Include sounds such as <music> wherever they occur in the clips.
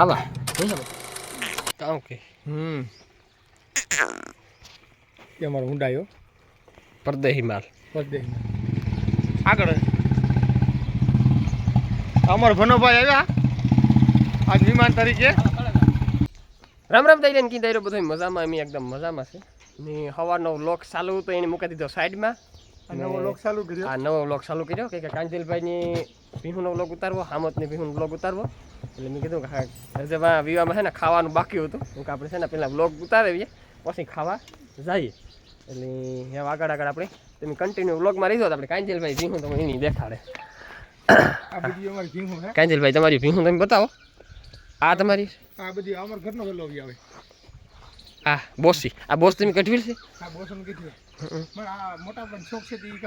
આવા કામ કે હમ એ અમારો ઊંડાયો પરદેહી માલ પરદેશ આગળ અમારો ભનોભાઈ આવ્યા આજ મહેમાન તરીકે રામ રામ દઈ ને કીધા બધું મજામાં એમ એકદમ મજામાં છે ને સવારનો વ્લોગ ચાલુ તો એને મૂકી દીધો સાઈડમાં નવો લોક ચાલુ કર્યો. આ નવો વ્લોગ ચાલુ કર્યો કે કાંતિલભાઈની ભીહુનો વ્લોગ ઉતારવો હામતની ભીહુનો વ્લોગ ઉતારવો. એટલે મેં કીધું કે હા વિવામાં છે ને ખાવાનું બાકી હતું. હું કે આપણે છે ને પહેલાં વ્લોગ ઉતારીએ પછી ખાવા જઈએ. એટલે હવે આગળ આગળ આપણે તમે કન્ટિન્યુ વ્લોગમાં રહી તો આપણે કાંજલભાઈ ભીહું તમે એની દેખાડે. કાંતિલભાઈ તમારી ભીહું તમે બતાવો. આ તમારી? આ બધી અમારા ઘરનો વેલો આવે. આ બોસી આ બોસ તમે કઢવી છે? હા બોસ અમે કઢવી પણ આ મોટા પણ શોખ છે તે ઈ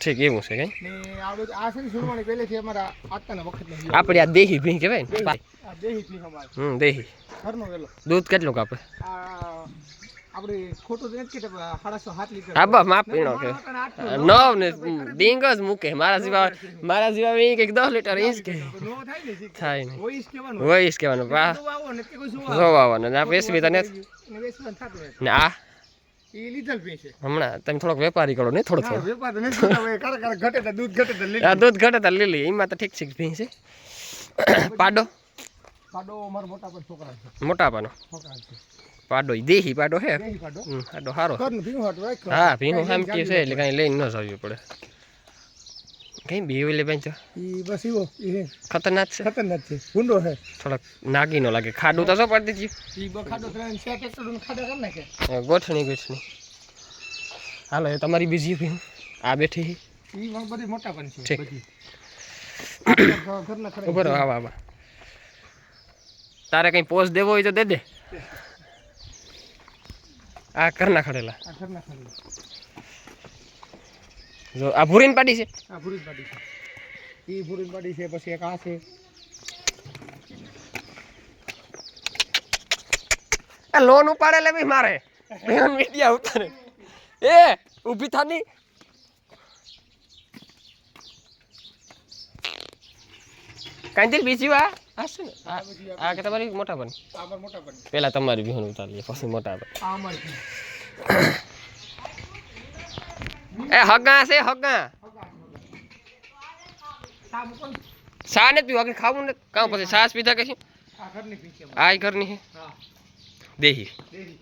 ઠીક એવું છે કઈ? ને આ બધું આ છે ને સુરવાણી પહેલેથી અમારા આતાના વખતનો આપણે આ દેહી ભી કહેવાય ને? આ દેહી ભી અમારે. હમ દેહી. ઘરનો વેલો. દૂધ કેટલું કાપે? આ આપણે ખોટું નથી સાડાસો લીટર માપ પીણો કે નવ ને ડીંગ જ મૂકે. મારા જીવા મારા જેવા એ કંઈક દસ લીટર ઇંચ કે. થાય ને શીખ. થાય ને. હોય ઈશ કહેવાનું. હોય કહેવાનું આ જોવા આવો ને ને. આ તને ને હમણાં તમે થોડોક વેપારી કરો ને થોડો થોડો. દૂધ ઘટે તો લીલી. એમાં તો ઠીક છે ભીં છે. પાડો. પાડો મારા મોટા પર છોકરા છે. મોટા પાનો છોકરા છે. પાડો દેહી પાડો હે? પાડો? સારો. હા ભીનું સામ કે છે એટલે કાંઈ લઈને ન જવું પડે. કઈ બી લે બેન ઈ બસ ઈ ખતરનાક છે? ખતરનાક છે. ભૂંડો છે થોડાક નાગીનો લાગે. ખાડું તો શું પડતી ગયું ઈ બખાડો ત્રણ ચાર ટ્રેક્ટરનું ખાડા કરી નાખે. ગોઠણી ગોઠણી. હાલો એ તમારી બીજી ભીમ. આ બેઠી ઈ બધી મોટા પણ છે. બધી. <coughs> ઘરના ખરા ઊભો આવા આવા. તારે કઈ પોસ્ટ દેવો હોય તો દે. દે. આ કરના ખડેલા. આ જો આ ભૂરીન પાડી છે. આ ભૂરી પાડી છે. ઈ ભૂરીન પાડી છે પછી એક આ છે. આ લોન ઉપાડે લે ભાઈ મારે. બેન મીડિયા ઉતારે. એ ઊભી થાની. કાંતિલ બીજી આ આ છે ને આ આ કે તમારી મોટા બની આ અમાર મોટા પણ પહેલા તમારી બહેન ઉતારીએ પછી મોટા બની આ અમારી છે. એ હગા છે હગા સા મૂકો ને. સા ને પીવા કે ખાવું ને કામ પછી સાસ પીધા કે શું આ ઘરની ભી છે આ ઈ ઘરની છે હા દેહી દેહી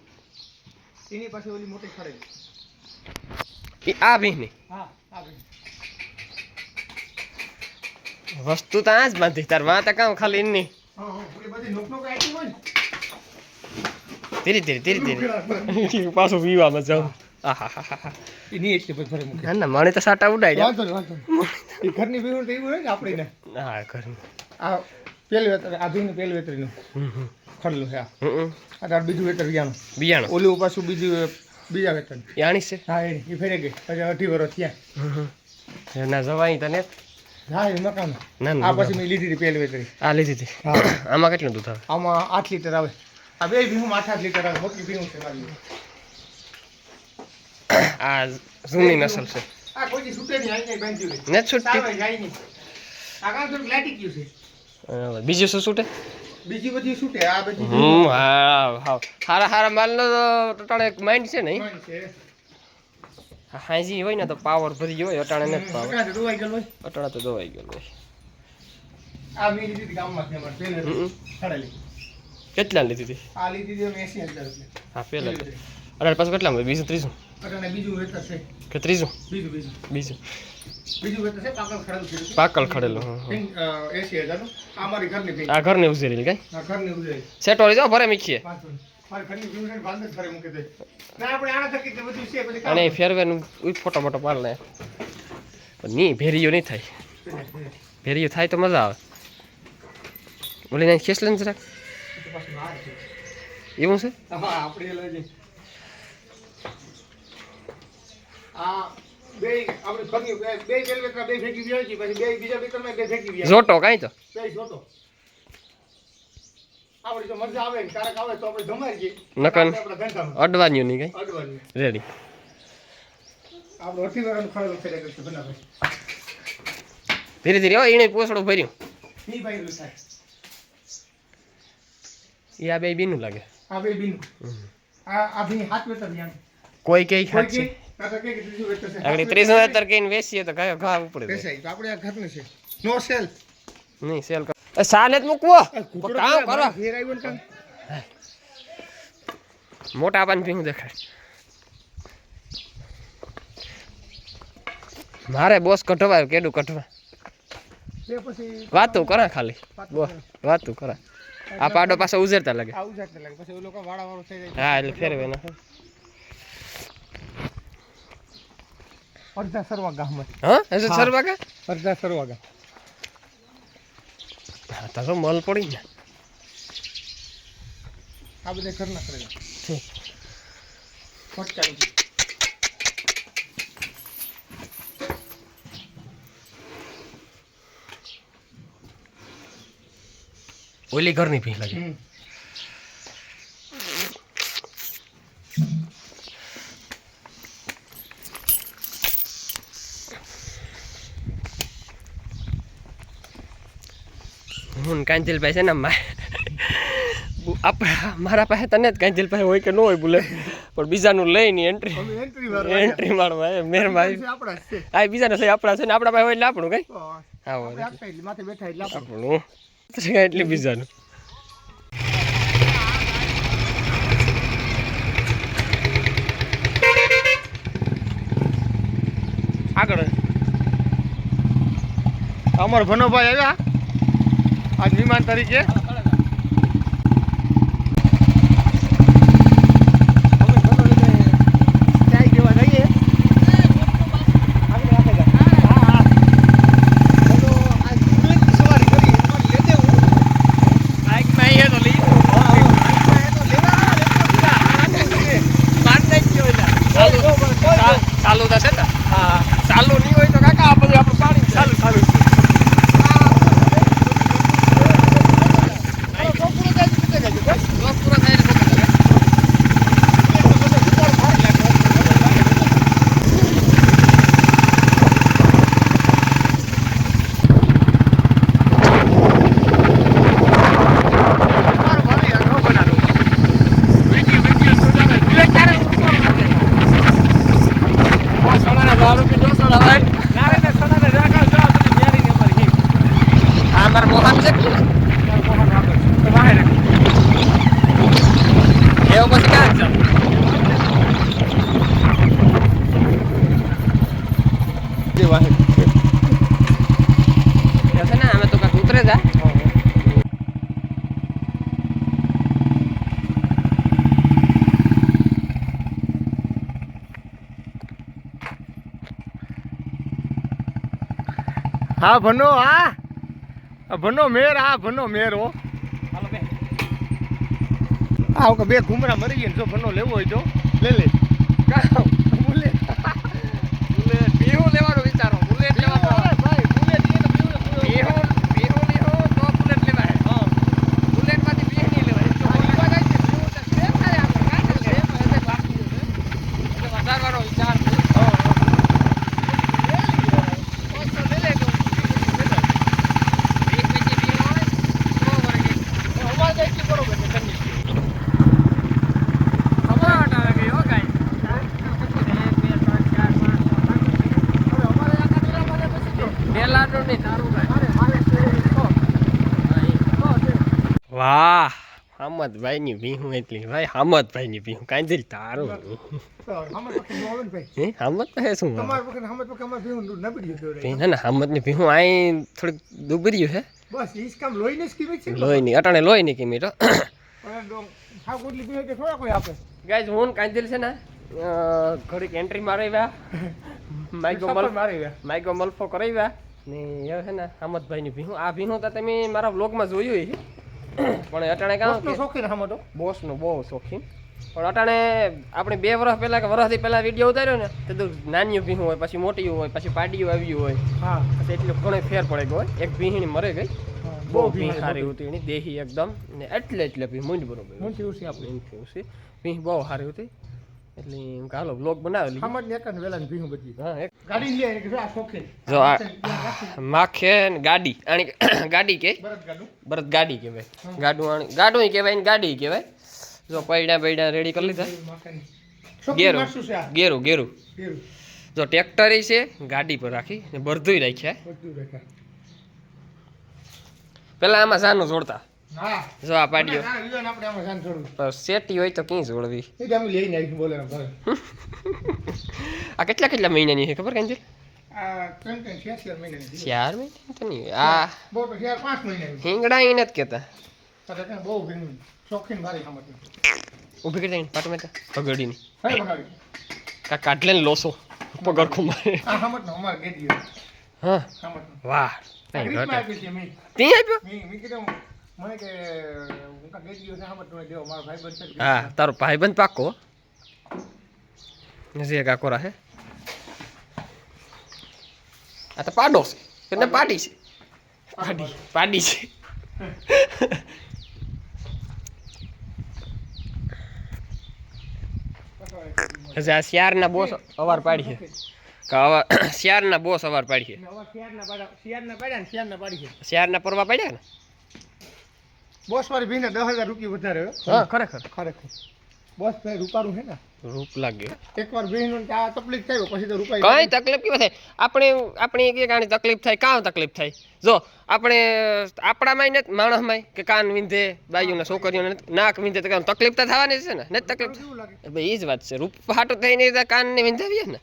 એની પાસે ઓલી મોટી ખડેલી ઈ આ ભીની હા આ ભી વસ્તુ તો આ જ બાંધી તારમાં તો કામ ખાલી એની હા હા ઓલી બધી નોક નોક આઈટી હોય ને ધીરે ધીરે ધીરે ધીરે પાછું પીવામાં જાઉં મને તો સાટા ઘરની તો એવું હોય ને આપણે હા ઘરનું. આ પેલું વેતર આ ભીનું પેલું વેતરીનું. ખડલું છે આ. બીજું વેતર વ્યાનું બિયાણું? ઓલું પાછું બીજું બીજા વેતર એ છે? હા એ ફેરે ગઈ. પછી અઢી વર્ષ હમ. ના જવાય તને હા એ મકાન આ પછી મેં લીધી હતી પેલી વેતરી. આ લીધી હતી. આમાં કેટલું દૂધ આવે? આમાં આઠ લીટર આવે. આ બે ભીનું આઠ આઠ લીટર આવે. મોટી ભીનું છે મારી આ જૂની નસલ છે. આ કોઈ છૂટે નહીં આઈને બાંધ્યું રહે. ને છૂટતી જાય નહીં. આ કામ થોડુંક લાટી ગયું છે. બીજું શું છૂટે? બીજી બધી છૂટે. આ બધી હમ હા હા હારા હારા માલનો તો ટોટલ એક માઇન્ડ છે નહીં? છે. હાજી હોય ને તો પાવર ભરી હોય અટાણે ને પાવર અટાણે તો દવાઈ ગયેલો હોય. કેટલા લીધી હતી? આ લીધી હતી 80000 રૂપિયા. હા પેલે અટાણે પાછું કેટલા બીજું ત્રીજું? બીજું કે ત્રીજું? બીજું પાકલ ખડેલું પાકલ આ મારી ઘરની આ ઘરની ઉજેરી જો ભરે મીખીએ. અને ફેરવેનું ફોટો મોટો પાડ લે. નહીં ભેરીયો નહીં થાય. ભેરીઓ થાય તો મજા આવે. બોલી નાખી ખેસ લે ને જરાક. એવું છે. જોટો કાંઈ તો. આપણી જો મજા આવે ને ક્યારેક આવે તો આપણે જમાઈ જઈએ. નકર આપણા ધંધામાં. અડવાનું નહીં કઈ. અડવાનું. રેડી આપણે અઢી વાળાનું ખરેલું થઈ જાય બનાવે. ધીરે ધીરે એને પોસડો ભર્યું. ભાઈ એ આ બે બીનું લાગે. આ બે બીનું. આ આ ભી હાથ વેતર યાન કોઈ કઈ છે. આગળ ત્રીસ હજાર કઈને વેચીએ તો કયો ઘા ઉપડે. આપણે આ ઘરનું છે. નો સેલ. નહીં સેલ સાને જ મૂકવો. કામ કરો. મોટા પાન ભીંગ દેખાય. મારે બોસ કઢવાય કેડું કઢવા વાતું કરા ખાલી. વાતું કરા. આ પાડો પાસે ઉજેરતા લાગે. હા એટલે ફેરવે ના. અડધા સરવાગા હા હજુ સર વાગે અડધા સરવા ગામ હા તો મલ પડી જાય. આ બધા ઘરના કરેલા ઠીક. ફટકારી ઓલી ઘરની ભીખ લાગે. કાંચિલભાઈ છે ને આપણા મારા પાસે તને જ કાંચિલભાઈ હોય કે ન હોય ભૂલે. પણ બીજાનું લઈને એન્ટ્રી એન્ટ્રી મારવા એ છે. આ બીજાને સહી આપણા છે ને આપણા પાસે હોય એટલે આપણું કઈ? હા આપણું એટલે બીજાનું. આગળ. અમર ભનોભાઈ આવ્યા? આજ વિમાન તરીકે ચાય જેવા જઈએ આગળ રાખે જા. હા, હા. ચલો, આજ બુલેટની સવારી કરી તમારે લેતે હું બાઇકમાં એ તો લઈ હા, હા. એ તો લેવા લેવા દીધા. માર નાખ્યો એટલે ચાલુ કોઈ કોઈ કોઈ ચા- ચાલુ થશે ને હા ચાલુ નહીં હોય તો કાકા આ બધું આપણું પાણી ચાલુ ચાલુ પૂરો થાય એટલે પકડી લે. વીડિયો વીડિયો સુધારે બુલેટ તારે ઉપર નાખે. આ સોનાના દારૂ પીધો સોના ભાઈ. આ અમારા મોહન છે કે? એવો પછી ક્યાં છે? ત્યાં છે ને અમે તો કાંઈક ઉતરે જા હા ભનો હા. ભનો મેર હા ભનો મેર હો. આવ કે બે ઘુમરા મરી ગયા જો ભનો લેવો હોય તો. લે લે. બોલે બોલે પીવું લેવાનો વિચારો બુલેટ લેવાનો ભાઈ બુલેટ લઈએ તો બીજું ને બેહું બેહું લેવો તો બુલેટ લેવાય હા બુલેટમાંથી બેહ નહીં લેવાય તો બોલવા જાય છે બેહું તો સેમ થાય આપણે કાંઈ ના લે. એટલે બાકી છે. એટલે વધારવાનો વિચાર છે. ઓછો લઈ લે તો બીજું લેતો. એક બીજી બેહું હોય તો વળી ગઈ. અમારે તો એટલી બરોબર છે ઘરની. ખબર આવે કે હો કાંઈ. હવે અમારે આ કાઢેલા મારે પછી તો પેલાનું નહીં તારું કાંઈ. મારે મારે છે તો તો છે વાહ. હામદભાઈની ભીહું એટલી. ભાઈ હામદભાઈની ભીહું. કાંઈ તારું તો હે હામદ પાસે શું? ના ના હામદની ભીહું અહીં થોડીક દુબર્યું છે બસ ઈસ કામ લોહીને જ કિંમત છે ને. લોહીની અટાણે લોહીની કિંમત આપે. ગાઈઝ હું કાંજલ છે ને ઘડીક એન્ટ્રી મારાવ્યા <laughs> માઈકો મલ મારાવ્યા માઈકો મલફો કરાવ્યા ને એ છે ને હામદભાઈની ભીહું. આ ભીહું તો તમે મારા વ્લોગમાં જોયું છે પણ અટાણે કાં વસ્તુ શોખીન આમાં તો. બોસનો બહુ શોખીન. પણ અટાણે આપણે બે વર્ષ પહેલા કે વર્ષથી પહેલા વીડિયો ઉતાર્યો ને તે તો નાની ભીહું હોય પછી મોટી હોય પછી પાડીયું આવ્યું હોય. હા. તો એટલો ઘણો ફેર પડે ગયો હોય. એક ભીહણી મરે ગઈ. બહુ ભીહ સારી હતી એની દેહી એકદમ ને એટલે એટલે ભીહ મૂંડ બરોબર મૂંઢી ઉસી આપણે. ભીહ બહુ સારી હતી એટલે હું કાલો બ્લોગ બનાવેલી. સમજ ને એક વેલા ની ભીહું બધી. હા એક. ગાડી લઈ આવી કે આ શોખે. જો આ માખે ને ગાડી. આણી <coughs> ગાડી કે? બરત ગાડું. બરત ગાડી કહેવાય. ગાડું આણી ગાડું કહેવાય ને ગાડી કહેવાય. જો પૈડા પૈડા રેડી કરી લીધા. ગેરો ગેરું. ગેરું જો ટ્રેક્ટર છે ગાડી પર રાખી ને બરધુંય રાખ્યા. પેલા આમાં સાનું જોડતા. જો આ પાડ્યો. સેટી હોય તો ક્યાં જોડવી? <laughs> આ કેટલા કેટલા મહિનાની છે ખબર ત્રણ ચાર. મહિના તો નહીં. આ હિંગડા એ નથી સમજ ઊભી કરી દઈને પાટો મેં પગડીની કા કાઢલે ને લોસો પગડખો મારે. આ સમજ નો અમારે ગેડી હા. વાહ. ત્યાં આપ્યો? હું તારો ભાઈબંધ પાકો જે કાકોરા હે આ તો પાડો છે. કે પાડી. છે. પાડી પાડી છે. આ શિયારના બોસ અવાર પાડી છે. અવાર બોસ અવાર પાડી છે. શિયાળના પાડા શિયાળના પાડ્યા ને શિયાળના પાડી છે શિયારના પરવા પાડ્યા ને બોસ મારી ભીને દસ હજાર રૂપિયા વધારે ખરેખર. ખરેખર. બોસ ભાઈ રૂપારું છે ને? રૂપ લાગે. એકવાર ભીનું આ તકલીફ થાય પછી તો રૂપાઈ કઈ તકલીફ કેવી થાય? આપણે આપણે એક આની તકલીફ થાય કાં તકલીફ થાય? જો આપણે આપણામાં ને માણસમાં કે કાન વિંધે બાયુને છોકરીઓને નાક વિંધે તો કાંઈ તકલીફ તો થવાની છે ને? ને તકલીફ ભાઈ એ જ વાત છે. રૂપ હાટું થઈને કાન કાનને વિંધાવીએ ને?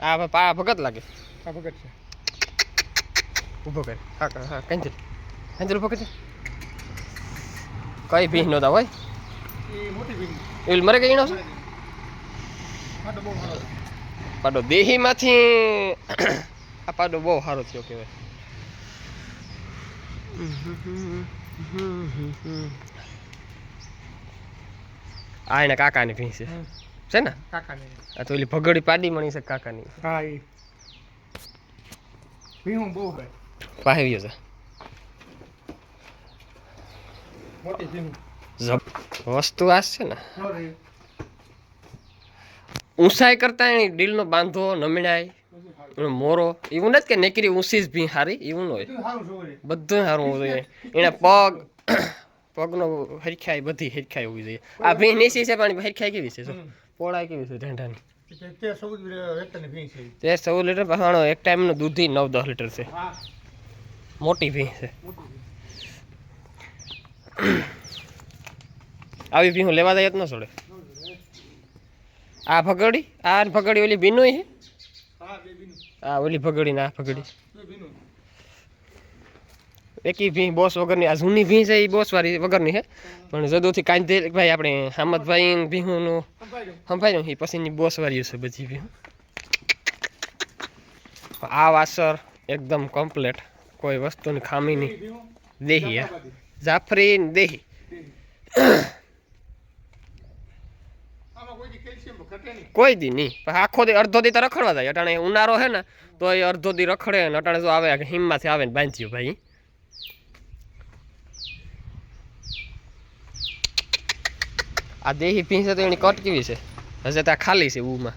આ ભગત લાગે. આ ભગત છે. ઊભો કરે. હા કર હા કંજલ ઊભો કરજે કઈ ભીહ નતા હોય? એ એલ મરે કઈ છે? પાડો દેહીમાંથી. આ પાડો બહુ સારો થયો કહેવાય. આ એના કાકાની ભીં છે. છે ને? કાકાને. આ તો ઓલી ભગડી પાડી મણી છે કાકાની. હા એ ભીહું બહુ ભાઈ પાહેવ્યો છે મોટી ભીહું જબ વસ્તુ આ છે ને ઊંચાઈ કરતા એની ડીલનો બાંધો નમીણાય મોરો એવું નથી કે નેકરી ઊંચી જ ભી હારી એવું ન હોય. બધું સારું સારું હોવું જોઈએ. એને પગ <coughs> પગનો હરખાઈ બધી હરખાઈ હોવી જોઈએ. આ ભી નીચી છે પણ હરખાઈ કેવી છે? પોળાઈ કેવી છે ઢેંઢાની? તે- ચૌદ લીટર પાછળ એક ટાઈમનું દૂધી નવ દસ લીટર છે. મોટી ભી છે. <clears throat> આવી ભી હું લેવા જાય જ ન છોડે આ ભગડી? આ ભગડી ઓલી ભીનું છે હા આ ઓલી ફગડી ને આ ભીનું. એકી ભી બોસ વગરની આ જૂની ભી છે એ બોસ વાળી વગરની છે પણ જદોથી કાંધે ભાઈ આપણે હામદભાઈ ભીહુંનું. સંભાળ્યું એ પછીની બોસ વાળી છે બધી ભી. આ વાસર એકદમ કમ્પ્લેટ કોઈ વસ્તુની ખામી નહીં દેહી દેહી હે જાફરાબાદી. જાફરી ને દેહી કોઈ દી નહીં. આખો દી અડધો દી તો રખડવા જાય. અટાણે ઉનાળો હે ને, તો એ અડધો દી રખડે ને અટાણે જો આવે હિમમાંથી આવે ને બાંધ્યું ભાઈ. આ દેહી પીસે તો એની કટ કેવી છે? હજે ત્યાં ખાલી છે ઉમાં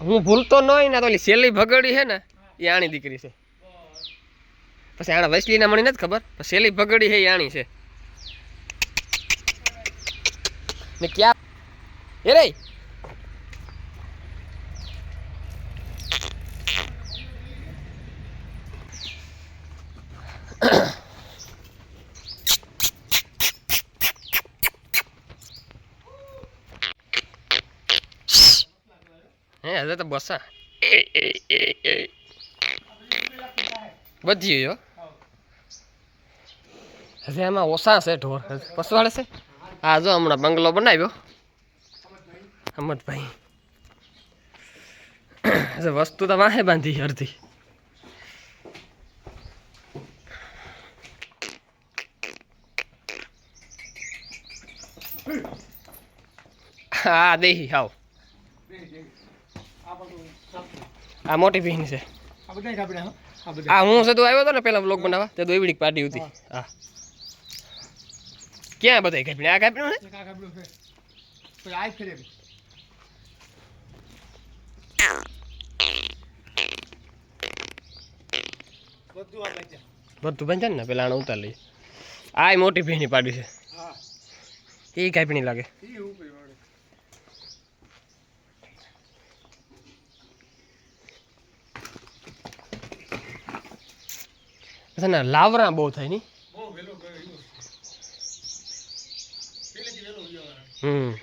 હું ભૂલતો નહીં ને તો ઓલી સેલી ભગડી છે ને એ આણી દીકરી છે. પછી આણા વૈસલીના મને નથી ખબર? પણ સેલી ભગડી છે એ આણી છે. ને ક્યાં? એ રે! હે હવે તો બસા. એ એ એ એ. બધી હો. હવે આમાં ઓછા છે ઢોર. પસવાડે છે? હા જો હમણાં બંગલો બનાવ્યો. અમદભાઈ વસ્તુ તો વાહે બાંધી અડધી. હા દેહી હાવ. આ બધું સાચું. આ મોટી બહેન છે. આ બધા કાપી નાખો. આ બધા. આ હું સદુ આવ્યો હતો ને પેલા બ્લોગ બનાવવા તે દોઈવડી પાડી હતી. હા. ક્યાં બધા કાપીને આ કાપીને ને એક આ કાપડું છે. પછી આ ફેરે બધું આ બચ્યા બધું બનશે ને પેલા આને ઉતાર લઈએ. આ મોટી ભીની પાડી છે. હા. એ કાપીની લાગે ઈ ઉપર વાળે છે ને લાવરા બહુ થાયની હમ.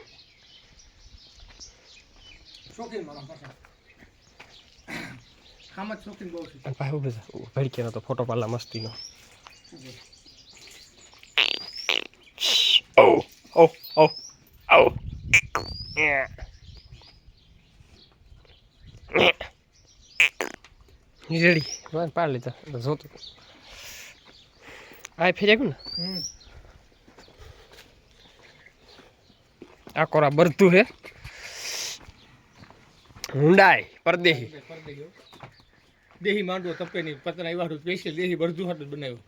ભડકેનો તો ફોટો પાડલા મસ્તીનો. ઓ ઓ ઓ ઓ રેડી. પાડ લીધા. જોતું. આ ફેર્યા ને હમ આ કોરા બરતું હે હુંડાઈ પરદેહી દેહી માંડવો તપે નહીં પતરા આવ્યા સ્પેશિયલ દેહી બરજુ હાટું બનાવ્યું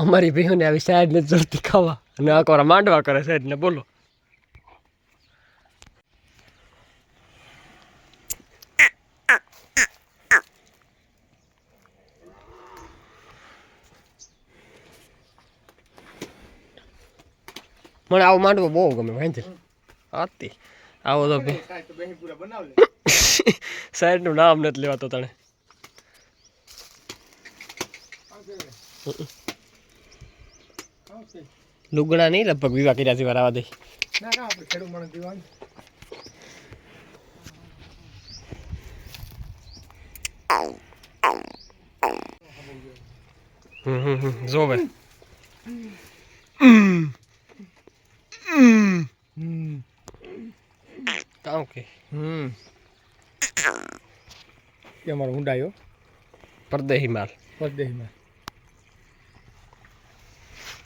અમારી બહેનને આવી સાઈડ ને જડતી ખાવા અને આ કોરા માંડવા કરે સાઈડ ને બોલો મને આવો માંડવો બહુ ગમે ભાઈ આતી આવો તો <laughs> સાઈડનું નામ નથી લેવાતો તને. લુગડા નહીં લગભગ વિવાહ કર્યા છે વાર દે. ના ના આપણે ખેડૂત માણસ દીવાનું હમ હમ હમ. જો ભાઈ કામ કે હમ એ અમારો હુંડાયો. પરદેહી માલ. પરદેહીમાં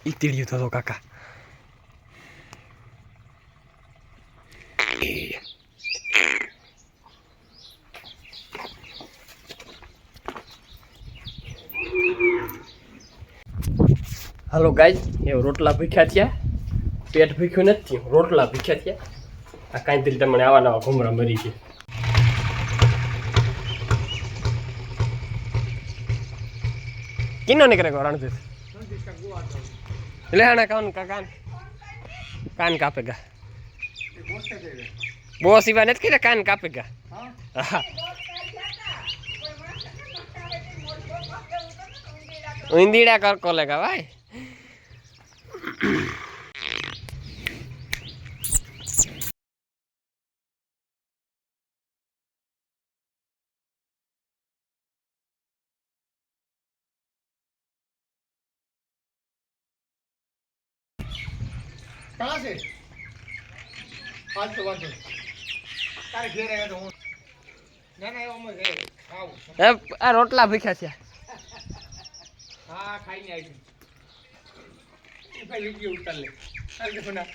ઈ તીડ્યું થતો કાકા. હાલો ગાય એ રોટલા ભીખ્યા થયા. પેટ ભીખ્યું નથી રોટલા ભીખ્યા થયા. આ કાંઈ તમને આવા નવા ઘુમરા મરી છે નીકળે ગો રણજીત એટલે આના કાન કા કાન કાન કાપેગા બોસ ઈવા નથી કીધા કાન કાપેગા હા ઈંદીડા કર કોલેગા ભાઈ છે? તો વાંધો તારે ઘેર આવ્યા તો હું ના ના એવો છે આવું. એ આ રોટલા ભીખ્યા છે. હા ખાઈને આવી છું. ભાઈ લીધી ઉતાર લે. ચાલ કે ના.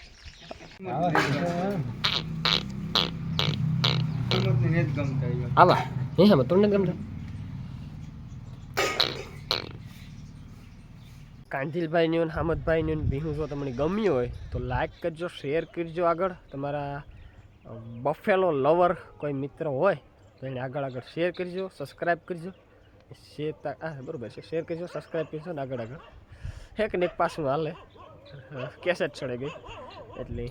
આવા. હે હા તમને ગમતા? કાંતિલભાઈની અને હામદભાઈની ભીહું જો તમને ગમ્યું હોય તો લાઈક કરજો શેર કરજો આગળ. તમારા બફેલો લવર કોઈ મિત્ર હોય તો એને આગળ આગળ શેર કરજો સબસ્ક્રાઈબ કરજો. શેર હા બરાબર છે શેર કરજો સબસ્ક્રાઈબ કરજો ને આગળ આગળ. એક ને એક પાછું હાલે. કેસેટ ચડે ગઈ. એટલે